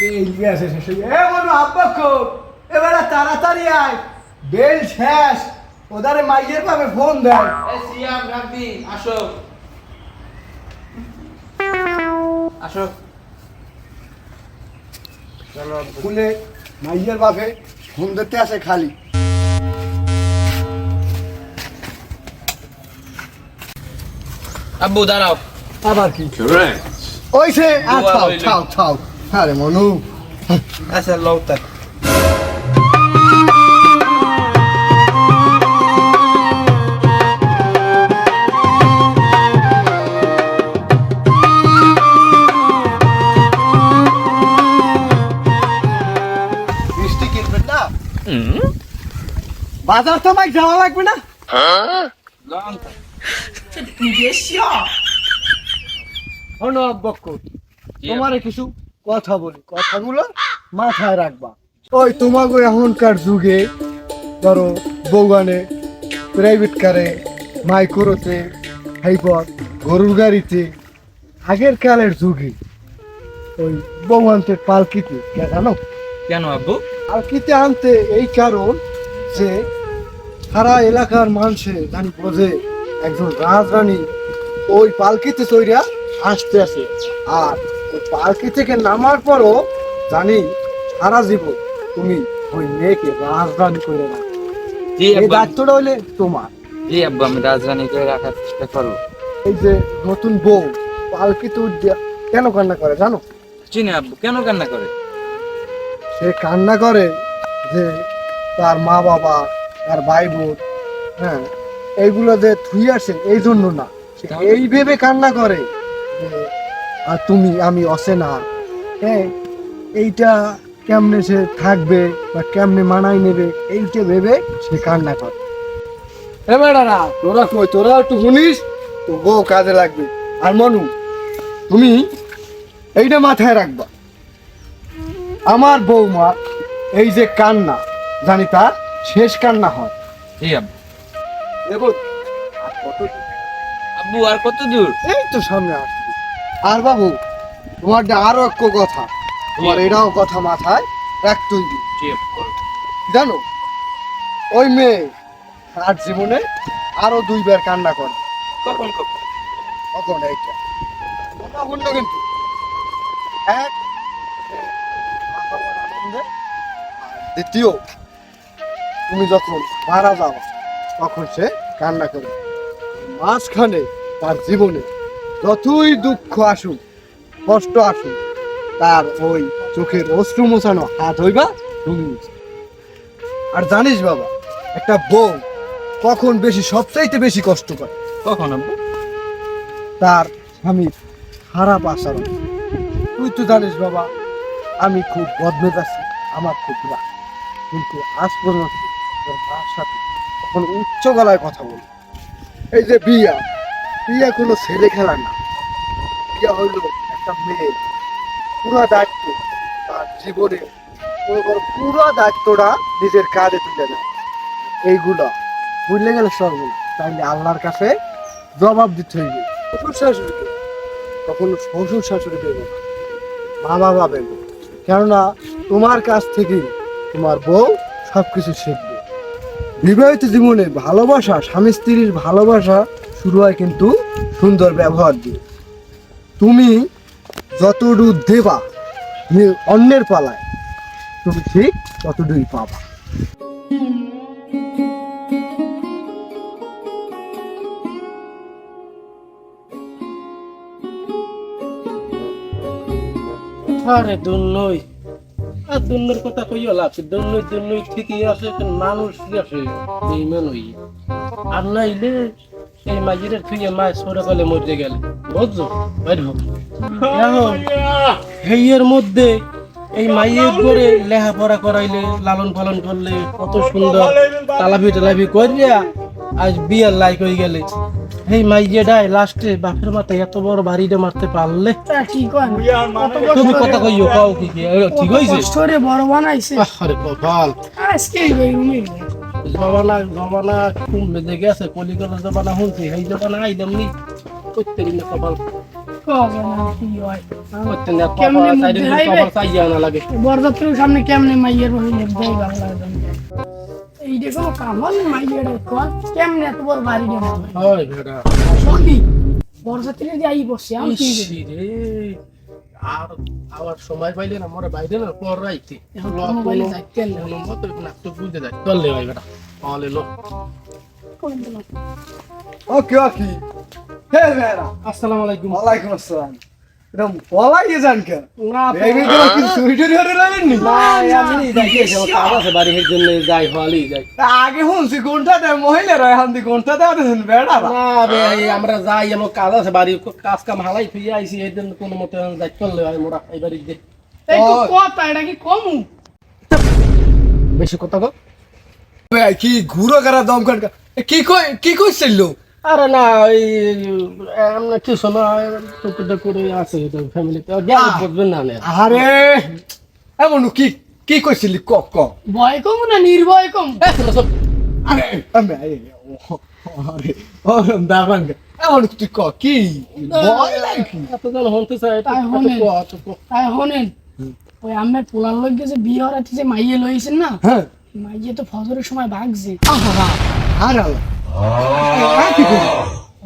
Bell গেছে শেষ হয়ে এ মনু আব্বা কো এবারে তাড়াতাড়ি আয়। বেল শেষ। ওদারে মাইয়ের পাবে ফোন দেয়। এ সিয়াম আসো। আসো। চলো খুলে মাইয়ের বাপে ফোন দিতে আসে খালি। আব্বু দাঁড়াও। আবার কি? Correct. ওইসে আর থাও আরে মনু। আচ্ছা লও না? বাজার তো মাই যাওয়া লাগবে না। শোনো আব্বক্ক তোমারে কিছু কথা বলি কথাগুলো মাথায় রাখবা। ওই তোমাকে এখনকার যুগে ধরো বৌগানে প্রাইভেট কারে মাইক্রোতে হাইপর গরুর গাড়িতে আগের কালের যুগে ওই বৌগানতে পালকিতে কে জানো? কেন আব্বু? পালকিতে আনতে এই কারণ যে সারা এলাকার মানুষে জানি বোঝে একজন রাজরানী ওই পালকিতে চইরা আসতে আসে। আর ওই পালকি থেকে নামার পরও জানি সারা জীবন তুমি ওই মেয়েকে রাজরানী করে রাখো। জি এই আব্বু। দায়িত্বটা হইলে তোমার। জি আব্বু আমি রাজধানী করে রাখার চেষ্টা করব। এই যে নতুন বউ পালকিতে উঠে কেন কান্না করে জানো? চিনি আব্বু কেন কান্না করে? সে কান্না করে যে তার মা বাবা তার ভাই বোন হ্যাঁ এইগুলো যে থুই আসে এই জন্য না। সে এই ভেবে কান্না করে। আর তুমি আমি অসেনা হ্যাঁ এইটা কেমনে সে থাকবে বা কেমনে মানাই নেবে এইটা ভেবে সে কান্না করে। এ বেড়ারা তোরা কই? তোরা একটু শুনিস? তো বউ কাজে লাগবে। আর মনু তুমি এইটা মাথায় রাখবা। আমার বৌমা এই যে কান্না জানি তার শেষ কান্না হয়। জি আব্বু। দেখো আর কত আব্বু আর কত দূর? এই তো সামনে আসবে আর বাবু তোমার আরও এক কথা তোমার এটাও কথা মাথায় রাখতেই তুই জানো ওই মেয়ে আর জীবনে আরও দুইবার কান্না করে। কখন কখন? কখন এইটা? তখন কিন্তু এক দ্বিতীয় তুমি যখন মারা যাও তখন সে কান্না করে। মাঝখানে তার জীবনে যতই দুঃখ আসুক কষ্ট আসুক তার ওই চোখের অশ্রু মোছানো হাত হইবা তুমি আর জানিস বাবা একটা বউ কখন বেশি সবচাইতে বেশি কষ্ট করে? কখন তার স্বামীর খারাপ আচরণ। তুই তো জানিস বাবা আমি খুব বদমেজ আছি আমার খুব রাগ। কিন্তু আজ পর্যন্ত তোর মার সাথে কখনো উচ্চ গলায় কথা বলি এই যে বিয়া বিয়া কোনো ছেলে খেলা না। বিয়া হইল একটা মেয়ে। পুরো দায়িত্ব তার জীবনে। পুরো দায়িত্বটা নিজের কাঁধে তুলে নেয়। এইগুলো বুঝলে গেলে সর্বনা তাইলে আল্লাহর কাছে জবাব দিতে হইবে। শ্বশুর শাশুড়িকে। কখনো শ্বশুর শাশুড়ি দেবে না। মা বাবা দেবে। কেননা তোমার কাছ থেকেই তোমার বউ সবকিছু শিখবে। বিবাহিত জীবনে ভালোবাসা স্বামী স্ত্রীর ভালোবাসা শুরু হয় কিন্তু সুন্দর ব্যবহার দিয়ে। তুমি যতটুকু দেবা অন্যের পালায়, তুমি ঠিক ততটুকুই পাবা। আরে দুন্নই আর দুন্নের কথা কইও লাগছে দুন্নই দুন্নই ঠিকই আছে মানুষ আছে এই মানুষ আর নাইলে এই মাঝিরে থুয়ে মাছ সরে গেলে মরে গেলে। বুঝছ? এখন হেইয়ের মধ্যে এই করে লেখাপড়া করাইলে লালন পালন করলে কত সুন্দর তালাবি টালাবি করিয়া আজ বিয়ার লাইক হয়ে গেলে। এই মাইয়েটাই লাস্টে বাপের মাথায় এত বড় বাড়িটা মারতে পারলে? তুমি কথা কইও কাও কি কি? ঠিক হইছে? বড় বানাইছে। আরে কপাল আজকে জমানা জমানা খুব বেঁধে গেছে কলিকাতা জমানা শুনছি সেই জমানা আইলাম নি করতেন না কপাল বরযাত্রীর সামনে কেমনে মাইয়ের রহিলের দেয় বাংলা এই দেখো কামল মাইয়ের কর কেমনে এত বড় বাড়ি দেয় হয় বেটা। সখী বরযাত্রী দিয়ে আই বসছে আমি আর আবার সময় পাইলে না মরে বাইরে না পর রাইতে। এখন ল মোবাইলে মতো বুঝতে যায়। চললে ভাই বেটা তাহলে লো। ওকে ওকে। হে মেয়েরা আসসালামু আলাইকুম। ওয়ালাইকুম আসসালাম। এরকম পলাই যান কে না এই কি চুরি টুরি হতে লাগেননি? আমি যাইতেছি কাজ আছে বাড়ির জন্য যাই হলি যাই আগে শুনছি কোনটা দেয় মহিলারা এখন দি কোনটা দেওয়া দিয়েছেন বেড়া না বে আমরা যাই আমার কাজ আছে বাড়ির কাজ কাম হালাই ফিরে আইছি এই জন্য কোনো মতে যাই চললে ভাই মোরা এই বাড়ি যে এই তো কথা এটা কি কমু? বেশি কথা কো কি ঘুরো করা দম কাট কি কই কি কইছিল আরে না ওই আমরা কিছু না টুকুটা করে আছে ফ্যামিলিতে জ্ঞান বুঝবেন না না আরে এমন কি কি কইছিলি? ক ক। ভয় কমু না নির্ভয় কমু? আরে আমি আরে এমন তুই ক কি? ভয় লাগে এতজন হতে চাই তাই এত হনে। কো, এত কো। তাই হনেন। ওই আমের পোলার লোক যে বিয়ে হওয়ার যে মাইয়ে লইছেন না? হ্যাঁ। মাইয়ে তো ফজরের সময় ভাগছে আহা আর কি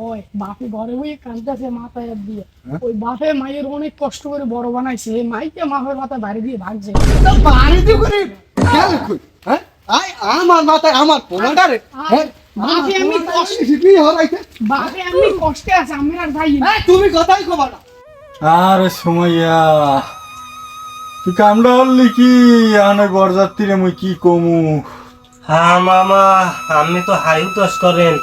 ওই বাপে ঘরে বই কাঁদতেছে মাথায় হাত দিয়ে। ওই বাপে মায়ের অনেক কষ্ট করে বড় বানাইছে। এই মাইকে মাপের মাথায় বাড়ি দিয়ে ভাগছে। বাড়ি দিয়ে করে খেয়াল হ্যাঁ? আই আমার মাথায় আমার পোলাটা রে। হ্যাঁ? বাপে আমি কষ্ট শিখি হরাইতে। বাপে আমি কষ্টে আছে আমি আর যাই না। তুমি কথাই কবা না। আরে সময়া তুই কামড়া হলি কি? আনে বরযাত্রীরে মুই কি কমু? হ্যাঁ মামা আপনি তো হাইতস করেন।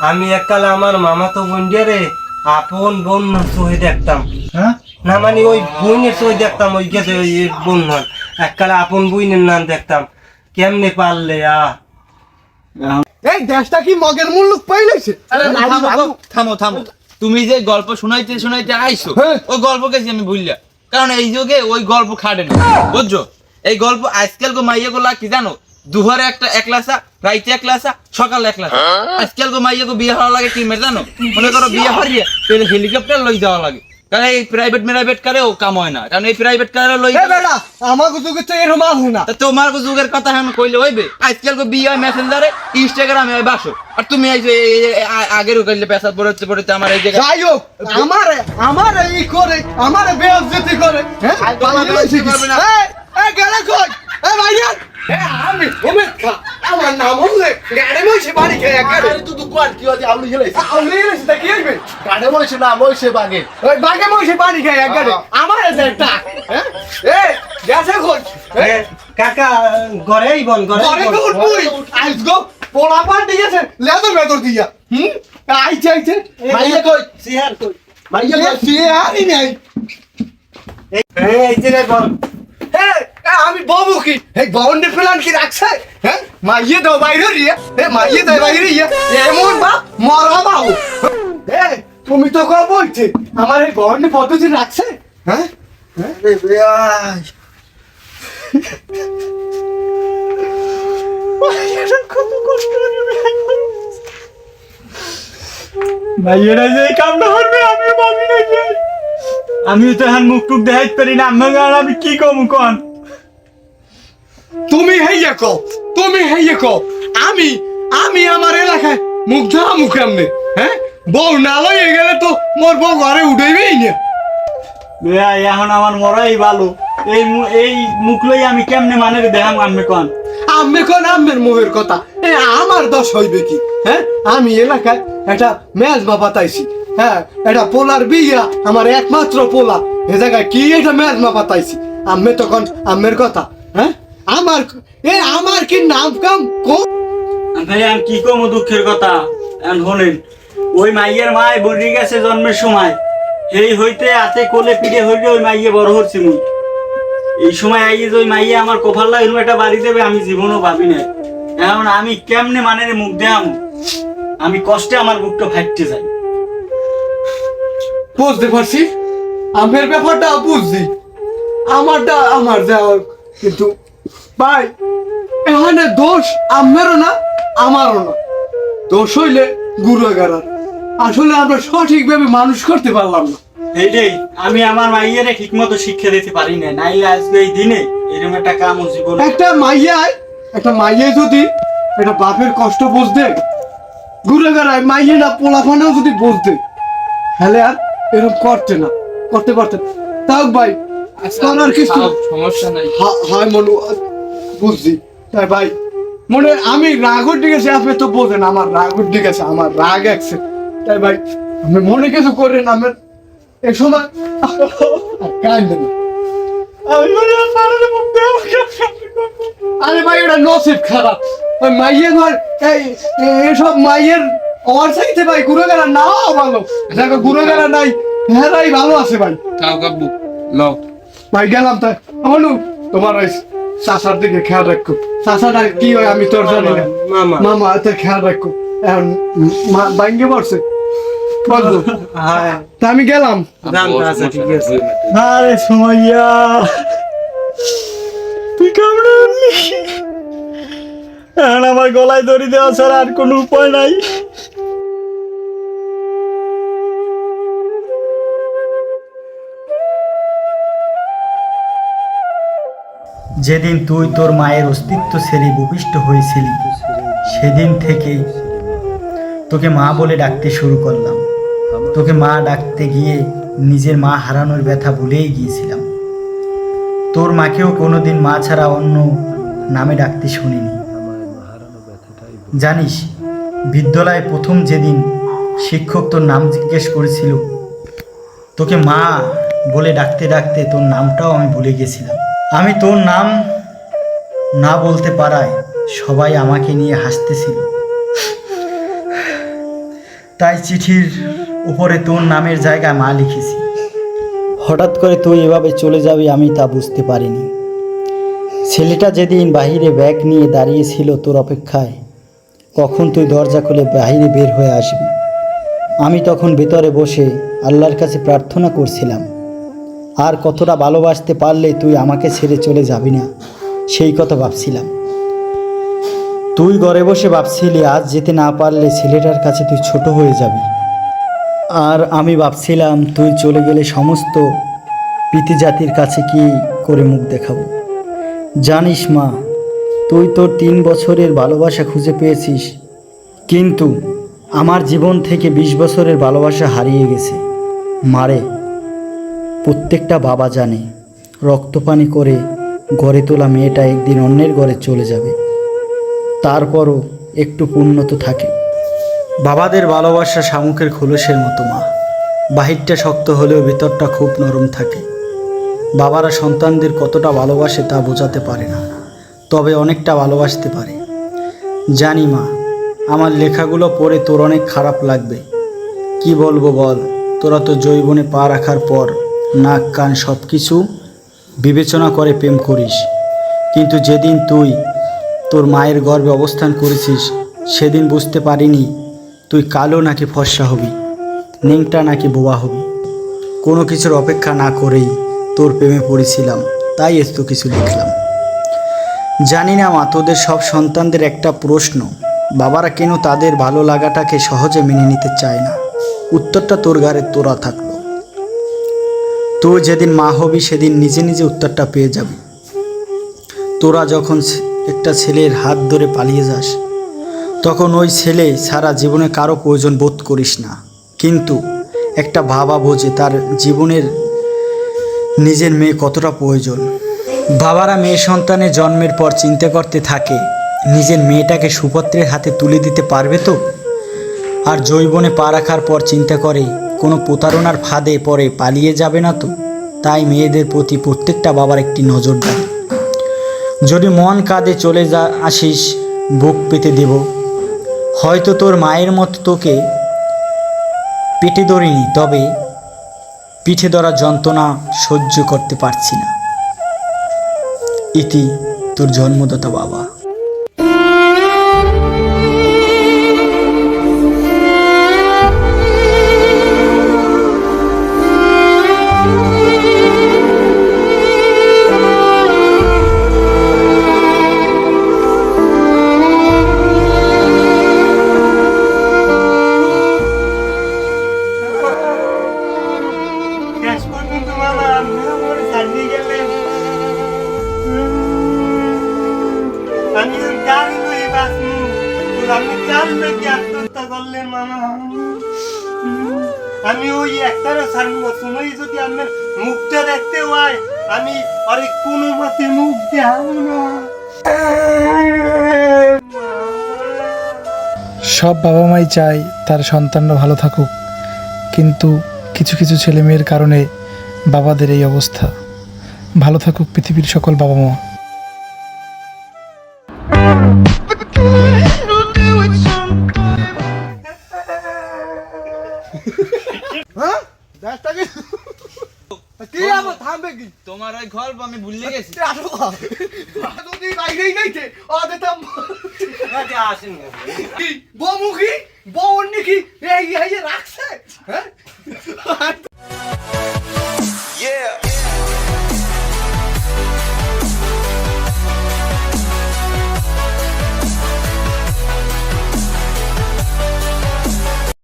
আমি এককালে আমার মামা তো রে আপন বোন সহি দেখতাম হ্যাঁ? না মানে ওই বইনের সহি দেখতাম ওই গেছে ওই বোন নন এককালে আপন বইনের নাম দেখতাম। কেমনে পারলে আ? এই দেশটা কি মগের মূল্য পাইলেছে আরে থামো থামো থামো তুমি যে গল্প শোনাইতে শোনাইতে আইছো হ্যাঁ। ওই গল্প গেছি আমি ভুললা কারণ এই যুগে ওই গল্প খাটে না বুঝছ? এই গল্প আজকাল গো মাইয়া গুলা কি জানো? দুহারে একটা একলাসা রাইতে একলাসা সকালে একলাসা আজকাল গো মাইয়া গো বিয়ে হওয়া লাগে কি মেয়ে জানো? মনে করো বিয়ে হরিয়ে তাহলে হেলিকপ্টার লই যাওয়া লাগে। কারণ এই প্রাইভেট প্রাইভেট কারেও কাম হয় না। কারণ এই প্রাইভেট কারে লই এ বেটা আমাকে যুগে তো এরকম না। তা তোমার যুগের কথা এখন কইলে হইবে? আজকাল গো বিয়ে হয় মেসেঞ্জারে ইনস্টাগ্রামে হয় বাসো। আর তুমি এই যে এই- এই- আগের কইলে পেশা পড়েছে পড়েছে আমার এই জায়গায়। যাই হোক আমারে আমারে ই করে আমারে করে হ্যাঁ? আর এই গেলে কই? এ ভাইয়া। এ আমি উমেদ খা আমার নাম হলে গাড়ি মইছে বাড়ি খেয়ে গাড়ি তুই তো কোয়ার কি হচ্ছে আলু গেলে আউলি রেছে তা কি হইবে? গাড়ি মইছে না মইছে বাগে ওই বাগে মইছে বাড়ি খেয়ে গাড়ি আমার এসে একটা। এ গেছে কই? এ, কাকা ঘরেই বল ঘরে ঘরে তো উঠবই আইস গো পোলা পান দিয়েছে লেদর মেদর দিয়া। হুম? আইছে আইছে। মাইয়া কই? সিহার কই? মাইয়া ইয়ে কই? আনি নাই। এই যে রে বল। আমি বাবু কি? এই বাউন্ডে প্ল্যান কি রাখছে? হ্যাঁ মাইয়ে দাও বাইরে রিয়া। এ মাইয়ে দাও বাইরে রিয়া। এমন বা মরা বাবু। এ তুমি তো কব বলছে আমার এই বাউন্ডে পদ্ধতি রাখছে? হ্যাঁ রে বেয়াই ভাইয়েরা যে এই কামটা করবে আমি ভাবি না আমি তো এখন মুখ টুক দেখাইতে পারি না। আমি আর আমি কি কমু কন? তুমি হেইয়া কো তুমি হেইয়া কো আমি আমি আমার এলাকায় মুখ ধরা মুখ এমনি হ্যাঁ? বউ না লইয়ে গেলে তো মোর বউ ঘরে উঠেইবেই না। ভাই এখন আমার মরাই ভালো। এই এই মুখ লই আমি কেমনে মানের দেখাম আমি কন? আমি কোন আমের মুখের কথা? এ আমার দোষ হইবে কি হ্যাঁ? আমি এলাকায় একটা ম্যাচ মা পাতাইছি হ্যাঁ এটা পোলার বিয়া, আমার একমাত্র পোলা। এ জায়গায় কি এটা ম্যাচ মা পাতাইছি? আমি তখন আমের কথা হ্যাঁ? আমার এ আমার কি নাম কাম? কো ভাই আমি কি কমু দুঃখের কথা? শোনেন ওই মাইয়ের মায় বড়ি গেছে জন্মের সময়। এই হইতে হাতে কোলে পিঠে হইলে ওই মাইয়ে বড় হচ্ছে মুই। এই সময় আইয়ে ওই মাইয়ে আমার কপাল এরকম একটা বাড়ি দেবে, আমি জীবনও ভাবি না। এখন আমি কেমনে মানে রে মুখ দেয়াম? আমি কষ্টে আমার বুকটা ফাটতে যাই। বুঝতে পারছি। আমের ব্যাপারটা বুঝছি। আমারটা আমার যাওয়ার কিন্তু ভাই এখানে দোষ আমেরও না আমারও না। দোষ হইলে গুরু গুরুগারার আসলে আমরা সঠিকভাবে মানুষ করতে পারলাম না। এইটাই আমি আমার মাইয়ারে ঠিক মতো শিক্ষা দিতে পারি না নাইলে আজকে এই দিনে এরকম একটা কাম জীবন একটা মাইয়ায় একটা মাইয়ায় যদি একটা বাপের কষ্ট বুঝতে ঘুরে বেড়ায় মাইয়ে না পোলাফানেও যদি বুঝতে তাহলে আর এরকম করতে না করতে পারতেন তাও ভাই করার কিছু সমস্যা নাই। হয় মনু বুঝছি। তাই ভাই মনে আমি রাগর দিকে আপনি তো বোঝেন আমার রাগর দিকে আছে আমার রাগ আছে তাই ভাই আমি মনে কিছু করেন আমার এই সময় করব। আরে ভাই এটা নসিব খারাপ। ওই মাইয়ের ঘর এই এসব মাইয়ের ওর চাইতে ভাই ঘুরে গেলা নাও ভালো। দেখো ঘুরে গেলা নাই হ্যাঁ ভালো আছে ভাই। তাও কাব্বু লও। ভাই গেলাম তাই অনু তোমার ওই চাষার দিকে খেয়াল রাখো। চাষাটা কি হয় আমি তোর জানি না। মামা। মামা এত খেয়াল রাখো। এখন বাইঙ্গে পড়ছে। বলব? হ্যাঁ। তা আমি গেলাম। আচ্ছা আরে সুমাইয়া তুই উঠলি এখন আমার গলায় দড়ি দেওয়া ছাড়া আর কোনো উপায় নাই। যেদিন তুই তোর মায়ের অস্তিত্ব ছেড়ে ভূপিষ্ঠ হয়েছিলি, সেদিন থেকে তোকে মা বলে ডাকতে শুরু করলাম। তোকে মা ডাকতে গিয়ে নিজের মা হারানোর ব্যথা ভুলেই গিয়েছিলাম। তোর মাকেও কোনোদিন মা ছাড়া অন্য নামে ডাকতে শুনিনি। জানিস, বিদ্যালয়ে প্রথম যেদিন শিক্ষক তোর নাম জিজ্ঞেস করেছিল, তোকে মা বলে ডাকতে ডাকতে তোর নামটাও আমি ভুলে গেছিলাম। আমি তোর নাম না বলতে পারায় সবাই আমাকে নিয়ে হাসতেছিল। তাই চিঠির উপরে তোর নামের জায়গায় মা লিখেছি। হঠাৎ করে তুই এভাবে চলে যাবি আমি তা বুঝতে পারিনি। ছেলেটা যেদিন বাহিরে ব্যাগ নিয়ে দাঁড়িয়েছিল তোর অপেক্ষায়, কখন তুই দরজা খুলে বাহিরে বের হয়ে আসবি। আমি তখন ভেতরে বসে আল্লাহর কাছে প্রার্থনা করছিলাম। আর কতটা ভালোবাসতে পারলে তুই আমাকে ছেড়ে চলে যাবি না? সেই কথা ভাবছিলাম। তুই ঘরে বসে ভাবছিলি, আজ যেতে না পারলে ছেলেটার কাছে তুই ছোট হয়ে যাবি। আর আমি ভাবছিলাম, তুই চলে গেলে সমস্ত পিতি জাতির কাছে কি করে মুখ দেখাবো? জানিস মা, তুই তোর তিন বছরের ভালোবাসা খুঁজে পেয়েছিস, কিন্তু আমার জীবন থেকে বিশ বছরের ভালোবাসা হারিয়ে গেছে। মারে প্রত্যেকটা বাবা জানে, রক্তপানি করে গড়ে তোলা মেয়েটা একদিন অন্যের ঘরে চলে যাবে। তারপরও একটু উন্নত থাকে। বাবাদের ভালোবাসা শামুকের খোলসের মতো মা। বাহিরটা শক্ত হলেও ভেতরটা খুব নরম থাকে। বাবারা সন্তানদের কতটা ভালোবাসে তা বোঝাতে পারে না, তবে অনেকটা ভালোবাসতে পারে। জানি মা, আমার লেখাগুলো পড়ে তোর অনেক খারাপ লাগবে। কি বলব বল, তোরা তো জৈবনে পা রাখার পর নাক, কান সব কিছু বিবেচনা করে প্রেম করিস। কিন্তু যেদিন তুই তোর মায়ের গর্ভে অবস্থান করেছিস, সেদিন বুঝতে পারিনি তুই কালো নাকি ফর্সা হবি, নেংটা নাকি বোবা হবি। কোনো কিছুর অপেক্ষা না করেই তোর প্রেমে পড়েছিলাম, তাই এত কিছু লিখলাম। জানি না মা, তোদের সব সন্তানদের একটা প্রশ্ন, বাবারা কেন তাদের ভালো লাগাটাকে সহজে মেনে নিতে চায় না? উত্তরটা তোর ঘরে তোরা থাকল তুই যেদিন মা হবি, সেদিন নিজে নিজে উত্তরটা পেয়ে যাবি। তোরা যখন একটা ছেলের হাত ধরে পালিয়ে যাস, তখন ওই ছেলে সারা জীবনে কারও প্রয়োজন বোধ করিস না। কিন্তু একটা বাবা বোঝে তার জীবনের নিজের মেয়ে কতটা প্রয়োজন। বাবারা মেয়ে সন্তানের জন্মের পর চিন্তা করতে থাকে, নিজের মেয়েটাকে সুপত্রের হাতে তুলে দিতে পারবে তো? আর জৈবনে পা রাখার পর চিন্তা করে কোনো প্রতারণার ফাঁদে পরে পালিয়ে যাবে না তো? তাই মেয়েদের প্রতি প্রত্যেকটা বাবার একটি নজরদারি। যদি মন কাঁদে চলে যা, আসিস, বুক পেতে দেব। হয়তো তোর মায়ের মতো তোকে পেটে ধরিনি, তবে পিঠে ধরা যন্ত্রণা সহ্য করতে পারছি না। ইতি তোর জন্মদাতা বাবা। করলেন মামা। আমি ওই একটারও ছাড়ব সময় যদি আপনার মুখটা দেখতে হয় আমি আরে কোনো মতে মুখ দেখাব না। সব বাবা মাই চায় তার সন্তানরা ভালো থাকুক, কিন্তু কিছু কিছু ছেলে মেয়ের কারণে বাবাদের এই অবস্থা। ভালো থাকুক পৃথিবীর সকল বাবা মা। হ্যাঁ? দশ টাকা কি আমার থামবে কি? তোমার ওই গল্প আমি ভুলে গেছি। আসো যদি বাইরেই নাইছে ও দেতাম আসেন বউমুখী? বউ নাকি এই রাখছে? হ্যাঁ? Yeah!